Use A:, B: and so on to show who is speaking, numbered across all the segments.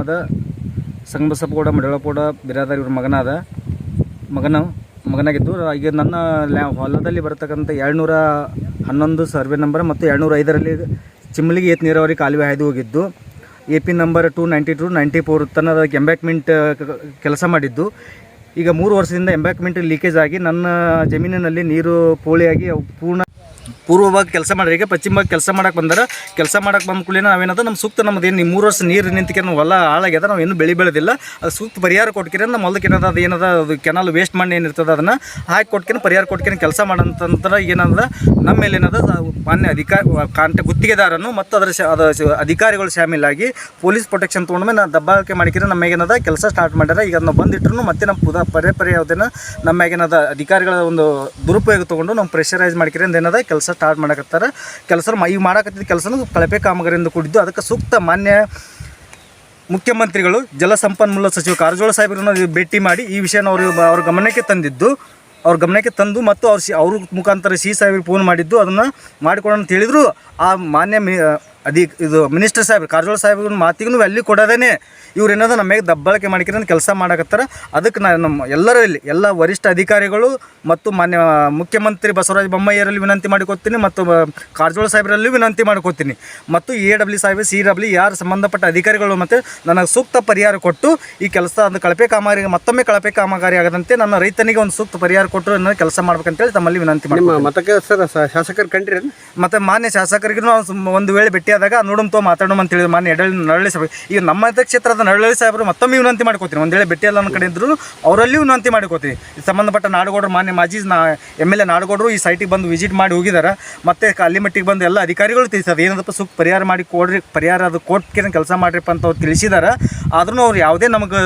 A: ಮದ ಸಂಗಬಸಪ್ಪಗೌಡ ಮಡಳಪ್ಪಗೌಡ ಬಿರಾದಾರ್ ಇವ್ರ ಮಗನಾದ. ಮಗನ, ಮಗನಾಗಿದ್ದು, ಈಗ ನನ್ನ ಲ್ಯಾ, ಹೊಲದಲ್ಲಿ ಬರತಕ್ಕಂಥ ಏಳ್ನೂರ ಹನ್ನೊಂದು ಸರ್ವೆ ನಂಬರ್ ಮತ್ತು ಏಳ್ನೂರ ಐದರಲ್ಲಿ ಚಿಮ್ಮಲಿಗೆ ಏತ್ ನೀರಾವರಿ ಕಾಲುವೆ ಹಾಯ್ದು ಹೋಗಿದ್ದು. A P number two ninety two ninety four ತನ್ನ ಎಂಬ್ಯಾಕ್ಮೆಂಟ್ ಕೆಲಸ ಮಾಡಿದ್ದು. ಈಗ ಮೂರು ವರ್ಷದಿಂದ ಎಂಬ್ಯಾಕ್ಮೆಂಟ್ ಲೀಕೇಜ್ ಆಗಿ ನನ್ನ ಜಮೀನಿನಲ್ಲಿ ನೀರು ಪೋಳಿಯಾಗಿ ಪೂರ್ಣ ಪೂರ್ವ ಭಾಗ ಕೆಲಸ ಮಾಡ್ರಿ. ಈಗ ಪಶ್ಚಿಮ ಭಾಗ ಕೆಲಸ ಮಾಡಕ್ಕೆ ಬಂದಾರ, ಕೆಲಸ ಮಾಡಕ್ಕೆ ಬಂದ ಕೂಡಲೇ ನಾವೇನದ ನಮ್ಮ ಸೂಕ್ತ ನಮ್ದು ಏನು ಮೂರು ವರ್ಷ ನೀರು ನಿಂತಿಕೆ ನಾವು ಹೊಲ ಹಾಳಾಗ್ಯದ, ನಾವು ಏನು ಬೆಳೆ ಬೆಳೆದಿಲ್ಲ. ಅದು ಸೂಕ್ತ ಪರಿಹಾರ ಕೊಟ್ಕಿರ ನಮ್ಮ ಹೊಲಕ್ಕೆ ಏನದ ಅದು ಏನದ, ಅದು ಕೆನಾಲ್ ವೇಸ್ಟ್ ಮಾಡಿ ಏನಿರ್ತದೆ ಅದನ್ನು ಹಾಕಿ ಕೊಟ್ಕೊಂಡು ಪರಿಹಾರ ಕೊಟ್ಕೊಂಡು ಕೆಲಸ ಮಾಡಂತಂದ್ರೆ ಏನದ ನಮ್ಮ ಮೇಲೆ ಏನದ ಮಾನ್ಯ ಅಧಿಕಾರ ಕಾಂಟ ಗುತ್ತಿಗೆದಾರನು ಮತ್ತು ಅದರ ಅದ ಅಧಿಕಾರಿಗಳು ಶಾಮೀಲಾಗಿ ಪೊಲೀಸ್ ಪ್ರೊಟೆಕ್ಷನ್ ತೊಗೊಂಡ್ಮೇಲೆ ನಾವು ದಬ್ಬಾಳಿಕೆ ನಮ್ಮ ಏನದ ಕೆಲಸ ಸ್ಟಾರ್ಟ್ ಮಾಡ್ಯಾರ. ಈಗ ನಾವು ಬಂದಿಟ್ರು ಮತ್ತೆ ನಮ್ಮ ಪುದ ಪರ್ಯಾಯ ಪರ್ಯಾಯ ನಮ್ಮ ಅಧಿಕಾರಿಗಳ ಒಂದು ದುರುಪಯೋಗ ತೊಗೊಂಡು ನಾವು ಪ್ರೆಷರೈಸ್ ಮಾಡಿಕಿರ ಏನದ, ಕೆಲಸ ಸ್ಟಾರ್ಟ್ ಮಾಡಕತ್ತಾರ. ಕೆಲಸ ಈಗ ಮಾಡಕತ್ತಿದ್ದ ಕೆಲಸನೂ ಕಳಪೆ ಕಾಮಗಾರಿಯಿಂದ ಕೂಡಿದ್ದು. ಅದಕ್ಕೆ ಸೂಕ್ತ ಮಾನ್ಯ ಮುಖ್ಯಮಂತ್ರಿಗಳು ಜಲಸಂಪನ್ಮೂಲ ಸಚಿವ ಕಾರಜೋಳ ಸಾಹೇಬ್ರನ್ನ ಭೇಟಿ ಮಾಡಿ ಈ ವಿಷಯನ ಅವರು ಅವ್ರ ಗಮನಕ್ಕೆ ತಂದಿದ್ದು. ಅವ್ರ ಗಮನಕ್ಕೆ ತಂದು ಮತ್ತು ಅವ್ರ ಸಿ ಅವ್ರ ಮುಖಾಂತರ ಸಿ ಸಾಹೇಬ್ರಿಗೆ ಫೋನ್ ಮಾಡಿದ್ದು. ಅದನ್ನು ಮಾಡಿಕೊಡೋಣ ಅಂತ ಹೇಳಿದ್ರು. ಆ ಮಾನ್ಯ ಮಿ ಅಧಿ ಇದು ಮಿನಿಸ್ಟರ್ ಸಾಹೇಬ್ ಕಾರಜೋಳ ಸಾಹೇಬ್ರ ಮಾತಿಗೂ ವ್ಯಾಲ್ಯೂ ಕೊಡೋದೇ ಇವ್ರು ಏನದ ನಮ್ಮ ಮೇಲೆ ದಬ್ಬಾಳಿಕೆ ಅಂತ ಕೆಲಸ ಮಾಡಕತ್ತಾರ. ಅದಕ್ಕೆ ನಾನು ನಮ್ಮ ಎಲ್ಲರಲ್ಲಿ ಎಲ್ಲ ವರಿಷ್ಠ ಅಧಿಕಾರಿಗಳು ಮತ್ತು ಮಾನ್ಯ ಮುಖ್ಯಮಂತ್ರಿ ಬಸವರಾಜ ಬೊಮ್ಮಯ್ಯರಲ್ಲಿ ವಿನಂತಿ ಮಾಡಿಕೊತೀನಿ ಮತ್ತು ಕಾರಜೋಳ ಸಾಹೇಬರಲ್ಲಿ ವಿನಂತಿ ಮಾಡ್ಕೋತೀನಿ ಮತ್ತು ಎ ಡಬ್ಲ್ಯೂ ಸಾಹೇಬ್ ಸಿ ಡಬ್ಲ್ಯೂ ಯಾರು ಸಂಬಂಧಪಟ್ಟ ಅಧಿಕಾರಿಗಳು ಮತ್ತು ನನಗೆ ಸೂಕ್ತ ಪರಿಹಾರ ಕೊಟ್ಟು ಈ ಕೆಲಸ ಅದು ಕಳಪೆ ಕಾಮಗಾರಿ ಮತ್ತೊಮ್ಮೆ ಕಳಪೆ ಕಾಮಗಾರಿ ಆಗದಂತೆ ನನ್ನ ರೈತನಿಗೆ ಒಂದು ಸೂಕ್ತ ಪರಿಹಾರ ಕೊಟ್ಟು ನನ್ನ ಕೆಲಸ ಮಾಡ್ಬೇಕಂತೇಳಿ ತಮ್ಮಲ್ಲಿ ವಿನಂತಿ ಮಾಡಿ
B: ಶಾಸಕರು ಕಂಡ್ರಿ
A: ಮತ್ತು ಮಾನ್ಯ ಶಾಸಕರಿಗೂ ಒಂದು ವೇಳೆ ಭೇಟಿಯಾದಾಗ ನೋಡಮ್ ತೋ ಮಾತಾಡೋಣ ಅಂತ ಹೇಳಿದ್ರು. ಮಾನ್ಯ ಎಡಳ್ಳಿ ನರಳಿ ಸಾಹೇಬ್ ಈಗ ನಮ್ಮ ಕ್ಷೇತ್ರದ ನರಳಿ ಸಾಹೇಬರು ಮತ್ತೊಮ್ಮೆ ವಿನಂತಿ ಮಾಡ್ಕೋತೀನಿ. ಒಂದು ವೇಳೆ ಭೇಟಿಯಲ್ಲ ನನ್ನ ಕಡೆ ಇದ್ರು ಅವರಲ್ಲಿ ವಿನಂತಿ ಮಾಡ್ಕೋತೀನಿ. ಸಂಬಂಧಪಟ್ಟ ನಾಡಗೌಡರು, ಮಾನ್ಯ ಮಾಜಿ ನಾ ಎಂ ಎಲ್ ಎ ನಾಡಗೌಡರು ಈ ಸೈಟಿಗೆ ಬಂದು ವಿಸಿಟ್ ಮಾಡಿ ಹೋಗಿದ್ದಾರೆ ಮತ್ತೆ ಅಲ್ಲಿ ಮಟ್ಟಿಗೆ ಬಂದು ಎಲ್ಲ ಅಧಿಕಾರಿಗಳು ತಿಳಿಸಿದ್ದಾರೆ. ಏನದಪ್ಪ ಸೂಕ್ತ ಪರಿಹಾರ ಮಾಡಿ ಕೊಡ್ರಿ ಪರಿಹಾರ ಅದು ಕೊಟ್ಟು ಕೆಲಸ ಮಾಡ್ರಿಪ್ಪ ಅಂತ ಅವ್ರು ತಿಳಿಸಿದ್ದಾರೆ ಆದ್ರೂ ಅವ್ರು ಯಾವುದೇ ನಮಗೆ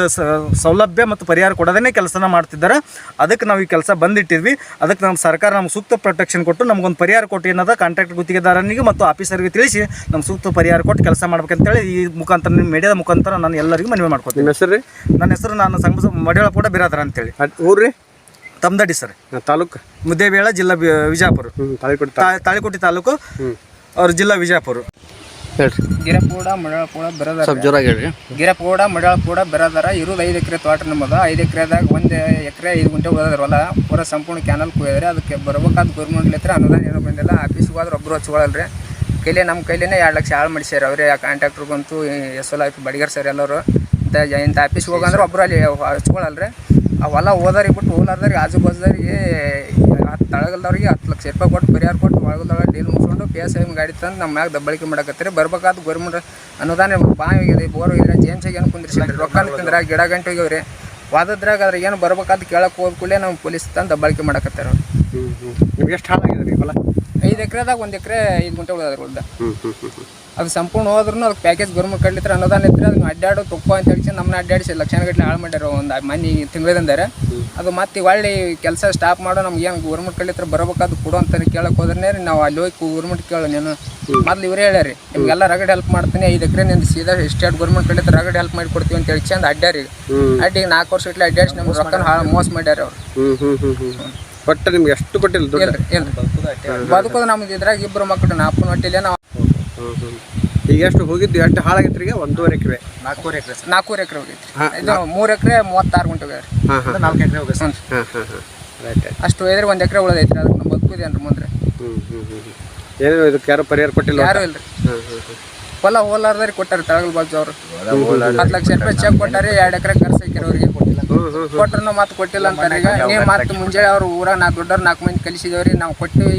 A: ಸೌಲಭ್ಯ ಮತ್ತು ಪರಿಹಾರ ಕೊಡೋದನ್ನೇ ಕೆಲಸನ ಮಾಡ್ತಿದ್ದಾರೆ. ಅದಕ್ಕೆ ನಾವು ಈ ಕೆಲಸ ಬಂದಿಟ್ಟಿದ್ವಿ. ಅದಕ್ಕೆ ನಮ್ಮ ಸರ್ಕಾರ ನಮ್ಗೆ ಸೂಕ್ತ ಪ್ರೊಟೆಕ್ಷನ್ ಕೊಟ್ಟು ನಮಗೊಂದು ಪರಿಹಾರ ಕೊಟ್ಟು ಏನದ ಕಾಂಟ್ರಾಕ್ಟ್ ಗುತ್ತಿಗೆದಾರನಿಗೆ ಮತ್ತು ಆಫೀಸರ್ಗೆ ತಿಳಿಸಿ ಸೂಕ್ತ ಪರಿಹಾರ ಕೊಟ್ಟು ಕೆಲಸ ಮಾಡ್ಬೇಕಂತೇಳಿ ಈ ಮುಖಾಂತರ ನಿಮ್ಮ ಮೀಡಿಯಾದ ಮುಖಾಂತರ ನಾನು ಎಲ್ಲರಿಗೂ ಮನವಿ ಮಾಡ್ಕೊತೀನಿ.
B: ನನ್ನ ಹೆಸರು ರೀ?
A: ನನ್ನ ಹೆಸರು ನಾನು ಸಂಘ ಮಡಿವಾಳ ಕೂಡ ಬಿರಾದರ ಅಂತೇಳಿ.
B: ಊರಿ ರೀ?
A: ತಮ್ದಡಿ ಸರ್.
B: ತಾಲೂಕು?
A: ಮುದ್ದೇಬೇಳ ಜಿಲ್ಲಾ ವಿಜಾಪುರ. ವಿಜಯಪುರ
B: ತಾಳಿಕೊಟ್ಟು
A: ತಾ- ತಾಳಿಕೋಟೆ ತಾಲೂಕು ಅವ್ರ ಜಿಲ್ಲಾ ವಿಜಾಪುರ.
B: ಹೇಳ್ರಿ.
C: ಗಿರಪೂಡ ಮಡಳಪೂಡ ಬರದಾರ.
B: ಸ್ವಲ್ಪ ಜೋರಾಗಿ ಹೇಳ್ರಿ.
C: ಗಿರಪೂಡ ಮಡಳಪೂಡ ಬರದಾರ ಇರೋದು ಐದು ಎಕರೆ ತೋಟ ನಮ್ಮದು. ಐದು ಎಕರೆದಾಗ ಒಂದು ಎಕರೆ ಐದು ಗುಂಟೆ ಹೋದ್ರ ಹೊಲ. ಪೂರ ಸಂಪೂರ್ಣ ಕ್ಯಾನಲ್ ಕುಯ್ದ್ರೆ ಅದಕ್ಕೆ ಬರ್ಬೇಕಾದ ಗೌರ್ಮೆಂಟ್ ಹತ್ರ ಅನುದಾನ ಏನೂ ಬಂದಿಲ್ಲ. ಆಫೀಸ್ಗೆ ಹೋದ್ರೆ ಒಬ್ಬರು ಹಚ್ಕೊಳಲ್ರಿ. ಕೈಲೇ ನಮ್ಮ ಕೈಲೇ ಎರಡು ಲಕ್ಷ ಹಾಳು ಮಾಡಿಸ್ಯಾರ. ಅವರೇ ಕಾಂಟ್ರಾಕ್ಟ್ರು ಬಂತು S L of Badigar sir ಎಲ್ಲರೂ. ಇಂಥ ಇಂಥ ಆಫೀಸ್ಗೆ ಹೋಗಂದ್ರೆ ಒಬ್ಬರು ಅಲ್ಲಿ ಹಚ್ಕೊಳಲ್ರಿ. ಆ ಹೊಲ ಹೋದವ್ರಿಗೆ ಬಿಟ್ಟು ಹೋಲಾರ್ದವ್ರಿಗೆ ಆಜು ಬಾಜುದವ್ರಿಗೆ ತಳಗಲ್ದವ್ರಿಗೆ ಹತ್ತು ಲಕ್ಷ ರೂಪಾಯಿ ಕೊಟ್ಟು ಪರಿಹಾರ ಕೊಟ್ಟು ಒಳಗಲ್ದೊಳಗೆ ಡೀಲ್ ಮುಗಿಸ್ಕೊಂಡು ಪಿ ಎಸ್ ಗಾಡಿ ತಂದು ನಮ್ಮ ಮ್ಯಾಗ ದಬ್ಬಳಿಕೆ ಮಾಡಕತ್ತೀರಿ. ಬರ್ಬೇಕಾದ ಗೌರ್ಮೆಂಟ್ ಅನುದಾನ ಬಾವಿ ಹೋಗಿದೆ ಬೋರ್ ಹೋಗಿದ್ರೆ ಜೇಮ್ಸಾಗ ಏನು ಕುಂದಿರ್ಸಿಲ್ಲ ರೊಕ್ಕ ತಿಂದ್ರೆ ಗಿಡ ಗಂಟೆ ಹೋಗ್ಯವ್ರಿ ವಾದದ್ರಾಗ ಅದ್ರ ಏನು ಬರ್ಬೇಕಾದ ಕೇಳಕ್ಕೆ ಹೋದ ಕೂಡಲೇ ನಾವು ಪೊಲೀಸ್ ತಂದು ದಬ್ಬಳಿಕೆ ಮಾಡಕತ್ತಾರ
B: ಎಷ್ಟು ಹಾಳಾಗಿದೆ ರೀ ಹೊಲ?
C: ಐದು ಎಕರೆದಾಗ ಒಂದು ಎಕರೆ ಐದು ಗುಂಟೆ ಉಳಿದಾರ ಉಳ್ದ ಅದು ಸಂಪೂರ್ಣ ಹೋದ್ರೂ ಅದಕ್ಕೆ ಪ್ಯಾಕೇಜ್ ಗೌರ್ಮೆಂಟ್ ಕಡ್ಲಿತ್ರ ಅನುದಾನ ಇದ್ರೆ ಅದನ್ನ ಅಡ್ಡಾಡೋ ತುಪ್ಪ ಅಂತ ಹೇಳಿ ನಮ್ಮನ್ನ ಅಡ್ಡಾಡಿಸಿ ಲಕ್ಷಣಗಟ್ಟಲೆ ಹಾಳು ಮಾಡ್ಯಾರ ಒಂದು ಮನೆ ತಿಂಗಳದಂದಾರೆ. ಅದು ಮತ್ತೆ ಒಳ್ಳೆ ಕೆಲಸ ಸ್ಟಾಪ್ ಮಾಡೋ ನಮ್ಗೆ ಏನು ಗೌರ್ಮೆಂಟ್ ಕಡ್ಲಿತ್ರ ಬರಬೇಕಾದ್ ಕೊಡು ಅಂತ ಕೇಳಕ್ ಹೋದ್ರೆ ನಾವು ಅಲ್ಲಿ ಹೋಗಿ ಗೌರ್ಮೆಂಟ್ ಕೇಳೋ ನೀನು. ಮೊದ್ಲು ಇವರೇ ಹೇಳ್ಯಾರಿ ನಿಮ್ಗೆಲ್ಲ ರಗಡ್ ಹೆಲ್ಪ್ ಮಾಡ್ತೀನಿ ಐದು ಎಕರೆ ನಿಂದ ಸೀದಾ ಸ್ಟೇಟ್ ಗೌರ್ಮೆಂಟ್ ಕಡ್ಲಿತ್ರ ರಗಡ್ ಹೆಲ್ಪ್ ಮಾಡಿ ಕೊಡ್ತೀವಿ ಅಂತ ಹೇಳಿ ಚಂದ ಅಡ್ಡಾರಿ ಅಡ್ಡಿ ನಾಲ್ಕು ವರ್ಷ ಇಟ್ಲೆ ಅಡ್ಡಾಡಿಸಿ ನಮ್ಗೆ ರೊಕ್ಕನ ಹಾಳು ಮೋಸ ಮಾಡ್ಯಾರ ಅವ್ರು.
B: ಒಟ್ಟು ನಿಮ್ಗೆ ಎಷ್ಟು ಕೊಟ್ಟಿಲ್ಲ ದುಡ್ಡು?
C: ಇಲ್ರಿ ಇಲ್ರಿ ಬದುಕೋದು ನಮ್ದು ಇದ್ರಾಗ ಇಬ್ರು ಮಕ್ಕಳು ನಾಲ್ಕು ಹೊಟ್ಟಿಲ್ಲ ನಾವು.
B: ಈಗ ಎಷ್ಟು ಹೋಗಿದ್ದು? ಎಷ್ಟು ಹಾಳಾಗಿತ್ತು ಈಗ ಒಂದೂವರೆ ಎಕರೆ?
A: ನಾಲ್ಕೂವರೆ ಎಕರೆ
C: ನಾಲ್ಕೂವರೆ ಎಕರೆ ಹೋಗೈತಿ ಇದು ಮೂರು ಎಕರೆ ಮೂವತ್ತಾರು ಗುಂಟೆ ಹೋಗ್ಯಾರ
B: ಹಾಂ ಹಾಂ
A: ನಾಲ್ಕು ಎಕರೆ ಹೋಗಿ
C: ಹ್ಞೂ
B: ಹಾಂ ಹಾಂ ಹಾಂ. ರೈಟ್ ರೈಟ್
C: ಅಷ್ಟು ಹೋದ್ರೆ ಒಂದ್ ಎಕರೆ ಉಳ್ದೈತ್ರಿ ಅದಕ್ಕೆ ನಾವು ಬದುಕುದೇನ್ರಿ ಮುಂದೆ.
B: ಹ್ಞೂ ಹ್ಞೂ ಹ್ಞೂ ಹ್ಞೂ ಏನು ಇದಕ್ಕೆ ಯಾರು ಪರಿಹಾರ ಕೊಟ್ಟಿಲ್ಲ
C: ಯಾರು ಇಲ್ರಿ.
B: ಹಾಂ ಹಾಂ ಹಾಂ.
C: ಹೊಲ ಹೋಲಾರ್ದಾರಿ ಕೊಟ್ಟಾರ ತಳಗಲ್ ಬಾಜು ಅವರು. ಹತ್ತು ಲಕ್ಷ ರೂಪಾಯಿ ಚೆಕ್ ಕೊಟ್ಟಾರೆ ಎರಡು ಎಕರೆ ಖರ್ಚು ಕೊಟ್ಟಿಲ್ಲ. ಕೊಟ್ರು ಮತ್ತೆ ಕೊಟ್ಟಿಲ್ಲ ಅಂತಾರೆ ಈಗ ನೀವು ಮತ್ತೆ ಮುಂಜಾನೆ ಅವ್ರ ಊರಾಗ ನಾಲ್ಕು ದೊಡ್ಡವ್ರು ನಾಲ್ಕು ಮಂದಿ ಕಲಿಸಿದವ್ರಿ ನಾವು ಕೊಟ್ಟಿವಿ.